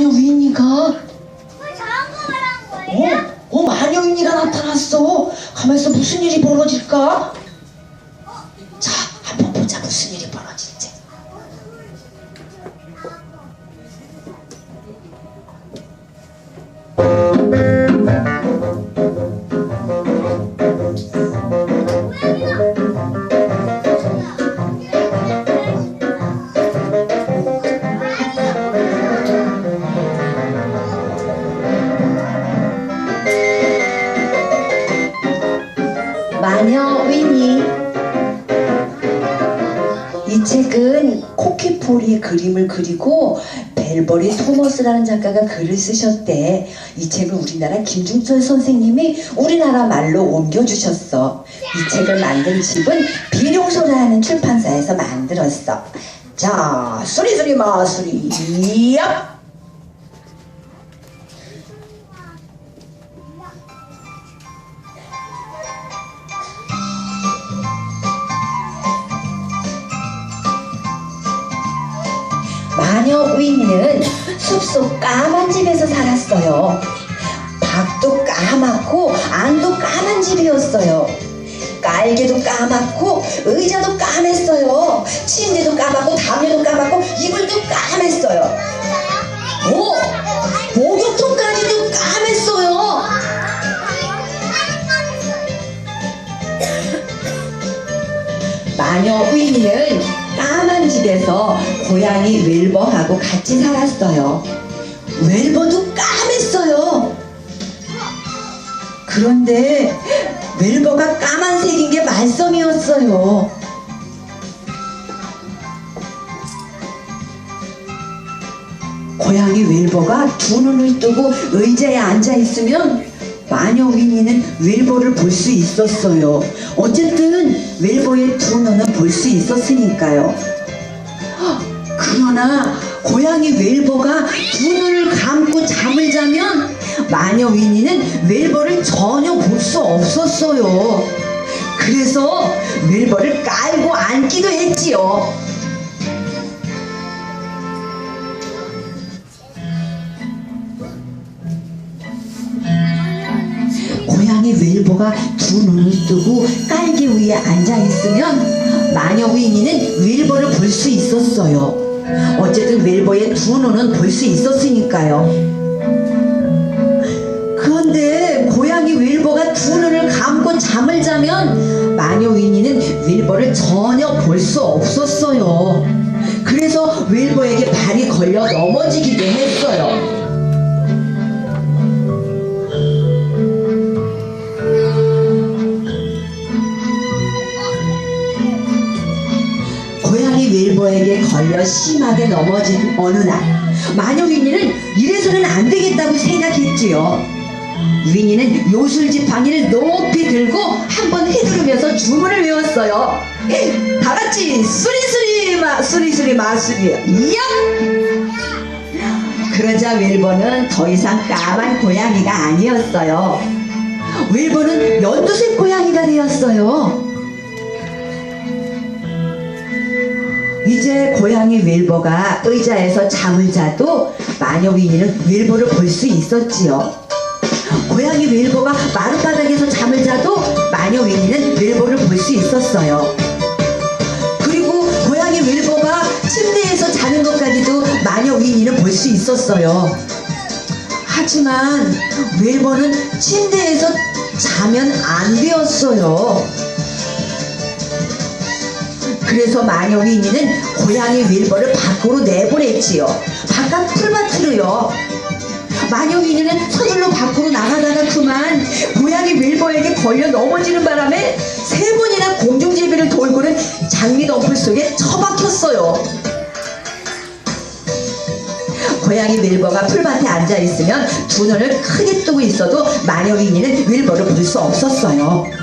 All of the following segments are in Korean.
마녀 위인이가 왜 저런 거 말한 거예요? 어? 어 마녀 위인이가 나타났어 가만있어 무슨 일이 벌어질까? 자 한번 보자 무슨 일이 벌어질지 코키폴이 그림을 그리고 벨버리 토머스라는 작가가 글을 쓰셨대. 이 책을 우리나라 김중철 선생님이 우리나라 말로 옮겨주셨어. 이 책을 만든 집은 비룡소라는 출판사에서 만들었어. 자, 수리수리 마수리, 얍! 마녀 위니는 숲속 까만 집에서 살았어요. 밖도 까맣고 안도 까만 집이었어요. 깔개도 까맣고 의자도 까맸어요. 침대도 까맣고 웰버하고 같이 살았어요. 웰버도 까맸어요. 그런데 웰버가 까만색인 게 말썽이었어요. 고양이 웰버가 두 눈을 뜨고 의자에 앉아 있으면 마녀 위니는 웰버를 볼 수 있었어요. 어쨌든 웰버의 두 눈은 볼 수 있었으니까요. 헉, 그러나 고양이 웰버가 두 눈을 감고 잠을 자면 마녀 위니는 웰버를 전혀 볼 수 없었어요. 그래서 웰버를 깔고 앉기도 했지요. 고양이 웰버가 두 눈을 뜨고 깔개 위에 앉아 있으면 마녀 위니는 웰버를 볼 수 있었어요. 어쨌든 웰버의 두 눈은 볼 수 있었으니까요. 그런데 고양이 웰버가 두 눈을 감고 잠을 자면 마녀 위니는 웰버를 전혀 볼 수 없었어요. 그래서 웰버에게 발이 걸려 넘어지기도 했어요. 웰버에게 걸려 심하게 넘어진 어느 날 마녀 위니는 이래서는 안 되겠다고 생각했지요. 위니는 요술 지팡이를 높이 들고 한 번 휘두르면서 주문을 외웠어요. 다 같이 수리수리 마 수리수리 마수리 이야! 그러자 웰버는 더 이상 까만 고양이가 아니었어요. 웰버는 연두색 고양이가 되었어요 이제 고양이 윌버가 의자에서 잠을 자도 마녀 위니는 윌버를 볼 수 있었지요. 고양이 윌버가 마룻바닥에서 잠을 자도 마녀 위니는 윌버를 볼 수 있었어요. 그리고 고양이 윌버가 침대에서 자는 것까지도 마녀 위니는 볼 수 있었어요. 하지만 윌버는 침대에서 자면 안 되었어요. 그래서 마녀 위니는 고양이 윌버를 밖으로 내보냈지요. 바깥 풀밭으로요. 마녀 위니는 서둘러 밖으로 나가다가 그만 고양이 윌버에게 걸려 넘어지는 바람에 세 번이나 공중제비를 돌고는 장미 덩굴 속에 처박혔어요. 고양이 윌버가 풀밭에 앉아 있으면 두 눈을 크게 뜨고 있어도 마녀 위니는 윌버를 볼수 없었어요.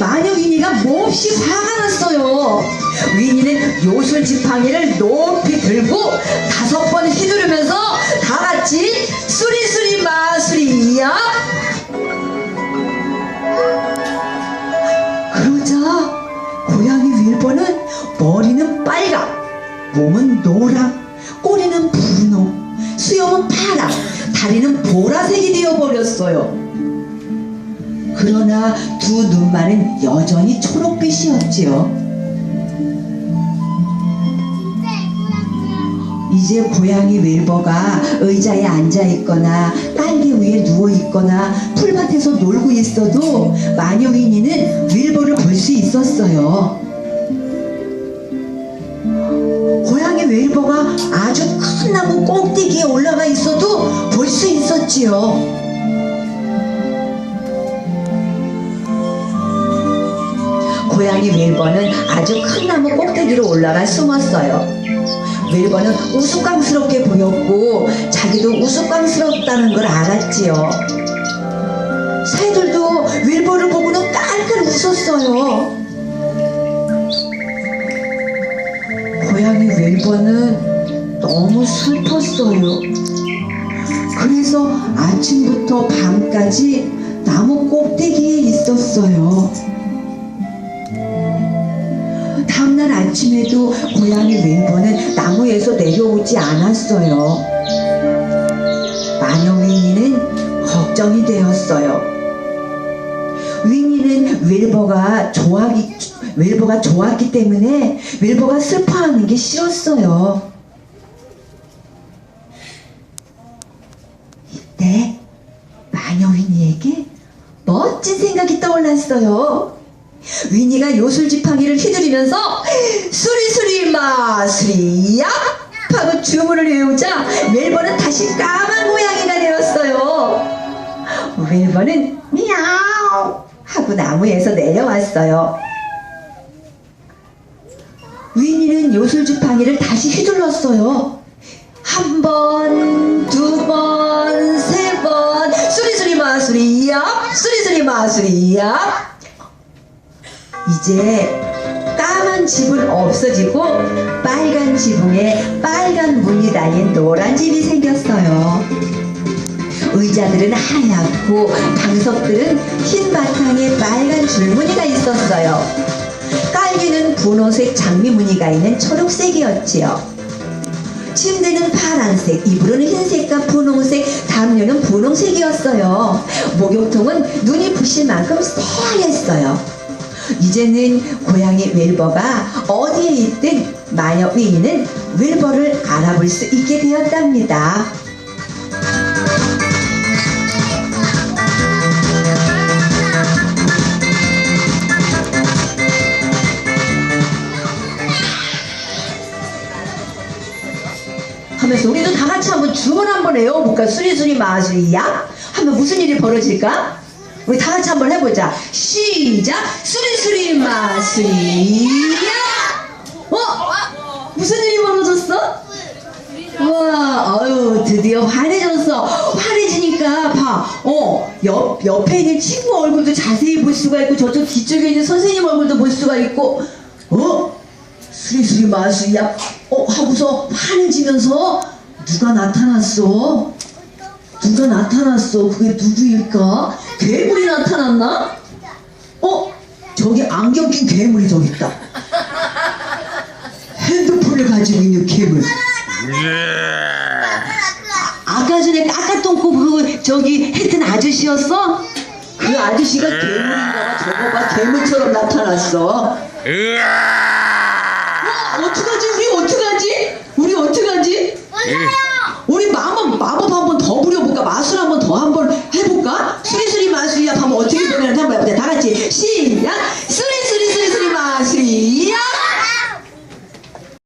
마녀 위니가 몹시 화가 났어요. 위니는 요술 지팡이를 높이 들고 다섯 번 휘두르면서 다 같이 수리수리 마수리야. 그러자 고양이 윌버는 몸은 노랑, 꼬리는 분홍, 수염은 파랑, 다리는 보라색이 되어버렸어요. 그러나 두 눈만은 여전히 초록빛이었지요. 이제 고양이 윌버가 의자에 앉아 있거나 딸기 위에 누워 있거나 풀밭에서 놀고 있어도 마녀 위니는 윌버를 볼 수 있었어요. 고양이 윌버가 아주 큰 나무 꼭대기에 올라가 있어도 볼 수 있었지요. 고양이 윌버는 아주 큰 나무 꼭대기로 올라가 숨었어요. 윌버는 우스꽝스럽게 보였고 자기도 우스꽝스럽다는 걸 알았지요. 새들도 윌버를 보고는 깔깔 웃었어요. 고양이 윌버는 너무 슬펐어요. 그래서 아침부터 밤까지 나무 꼭대기에 있었어요. 아침에도 고양이 윌버는 나무에서 내려오지 않았어요. 마녀 윙이는 걱정이 되었어요. 윙이는 윌버가 좋아하기, 윌버가 좋았기 때문에 윌버가 슬퍼하는 게 싫었어요. 이때 마녀 윙이에게 멋진 생각이 떠올랐어요. 위니가 요술 지팡이를 휘두르면서 수리수리 마수리야 하고 주문을 외우자 웰버는 다시 까만 고양이가 되었어요. 웰버는 미야오 하고 나무에서 내려왔어요. 위니는 요술 지팡이를 다시 휘둘렀어요. 한 번, 두 번, 세 번, 수리수리 마수리야, 수리수리 마수리야. 이제 까만 집은 없어지고 빨간 지붕에 빨간 문이 달린 노란 집이 생겼어요. 의자들은 하얗고 방석들은 흰 바탕에 빨간 줄무늬가 있었어요. 깔개는 분홍색 장미 무늬가 있는 초록색이었지요. 침대는 파란색, 이불은 흰색과 분홍색, 담요는 분홍색이었어요. 목욕통은 눈이 부실 만큼 새하였어요. 이제는 고양이 윌버가 어디에 있든 마녀 위인은 윌버를 알아볼 수 있게 되었답니다. 하면서 우리도 다 같이 한번 주문 한번 외워볼까? 수리수리 마수리야? 하면 무슨 일이 벌어질까? 우리 다 같이 한번 해보자. 시작! 수리수리 마수리야! 어? 무슨 일이 벌어졌어? 우와, 아유, 드디어 환해졌어. 환해지니까, 봐. 어, 옆, 옆에 있는 친구 얼굴도 자세히 볼 수가 있고, 저쪽 뒤쪽에 있는 선생님 얼굴도 볼 수가 있고, 어? 수리수리 마수야, 어, 하고서 환해지면서 누가 나타났어? 누가 나타났어? 그게 누구일까? 괴물이 나타났나? 어? 저기 안경 낀 괴물이 저기 있다. 핸드폰을 가지고 있는 괴물. 아까 전에 까까똥꼬 그 저기 했던 아저씨였어? 그 아저씨가 괴물인가 봐. 저거 봐 괴물처럼 나타났어. 어, 어떡하지? 우리 어떡하지? 마술 한번 더 한번 해볼까? 수리수리 마술이야. 하면 어떻게 되냐면 네, 다 같이 시작.